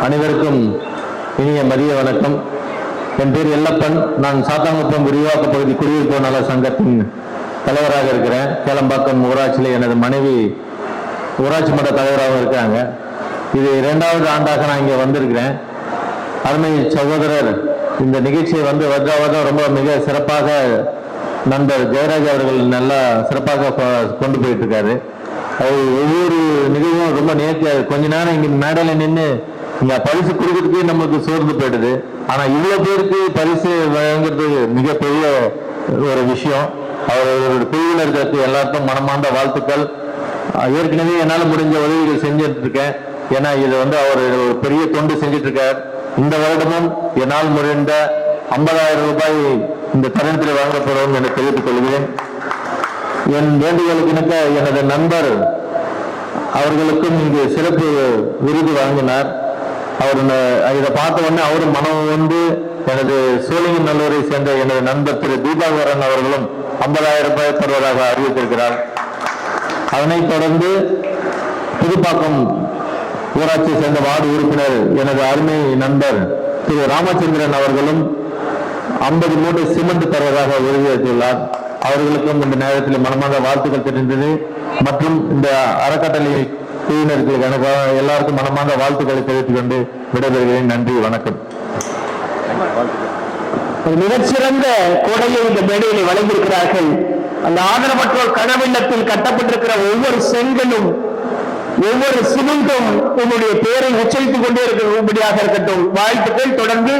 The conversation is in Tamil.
அனைவருக்கும் இனிய மதிய வணக்கம். என் பேர் எல்லப்பன். நான் சாத்தாங்குப்பம் விரிவாக்க பகுதி குடியிருப்பு நல சங்கத்தின் தலைவராக இருக்கிறேன். கேளம்பாக்கம் ஊராட்சியில் எனது மனைவி ஊராட்சி மன்ற தலைவராக இருக்காங்க. இது இரண்டாவது ஆண்டாக நான் இங்கே வந்திருக்கிறேன். அருமை சகோதரர் இந்த நிகழ்ச்சியை வந்து வருடா வருடம் ரொம்ப மிக சிறப்பாக நண்பர் ஜெயராஜ் அவர்கள் நல்லா சிறப்பாக கொ- கொண்டு போயிட்டு இருக்காரு. அவர் ஒவ்வொரு நிகழ்வும் ரொம்ப நேர்த்தியாக கொஞ்ச நேரம் இங்கே மேடையில் நின்று இங்க பரிசு கொடுக்கறதுக்கே நமக்கு சோர்ந்து போயிடுது. ஆனா இவ்வளவு பேருக்கு பரிசு வழங்குறது மிகப்பெரிய ஒரு விஷயம். அவர் இருக்கிறது எல்லாருக்கும் மனமார்ந்த வாழ்த்துக்கள். ஏற்கனவே என்னால் முடிஞ்ச உதவிகள் செஞ்சுட்டு இருக்கேன் ஏன்னா இது வந்து அவர் ஒரு பெரிய தொண்டு செஞ்சுட்டு இருக்கார் இந்த வருடமும் என்னால் முடிந்த ஐம்பதாயிரம் ரூபாய் இந்த தருணத்தில் வழங்கப்படும் என தெரிவித்துக் கொள்கிறேன். என் வேண்டுகோளுக்கு இணங்க எனது நண்பர் அவர்களுக்கும் இங்கு சிறப்பு விருது வழங்கினார். அவர் இதை பார்த்த உடனே அவரும் மனம் வந்து எனது சோழிங்கன் நல்லூரை சேர்ந்த எனது நண்பர் திரு தீபாகரன் அவர்களும் ஐம்பதாயிரம் ரூபாய் தருவதாக அறிவித்திருக்கிறார். அதனைத் தொடர்ந்து புதுப்பாக்கம் ஊராட்சியை சேர்ந்த வார்டு உறுப்பினர் எனது அருமை நண்பர் திரு ராமச்சந்திரன் அவர்களும் ஐம்பது மூட்டை சிமெண்ட் தருவதாக உறுதியளித்துள்ளார் அவர்களுக்கும் இந்த நேரத்தில் மனமாக வாழ்த்துக்கள் தெரிந்தது மற்றும் இந்த அறக்கட்டளை குழுவினருக்கு எனக்கு எல்லாருக்கும் மனமார்ந்த வாழ்த்துக்களை தெரிவித்துக் கொண்டு விடைபெறுகிறேன். நன்றி வணக்கம். மிகச்சிறந்த கொடையை இந்த மேடையிலே வழங்கியிருக்கிறார்கள். அந்த ஆதரவற்றோர் கனவில்லத்தில் கட்டப்பட்டிருக்கிற ஒவ்வொரு செங்கலும் ஒவ்வொரு சிமெண்டும் உங்களுடைய பெயரை உச்சரித்துக் கொண்டே இருக்கிறபடியாக இருக்கட்டும். வாழ்த்துக்கள் தொடர்ந்து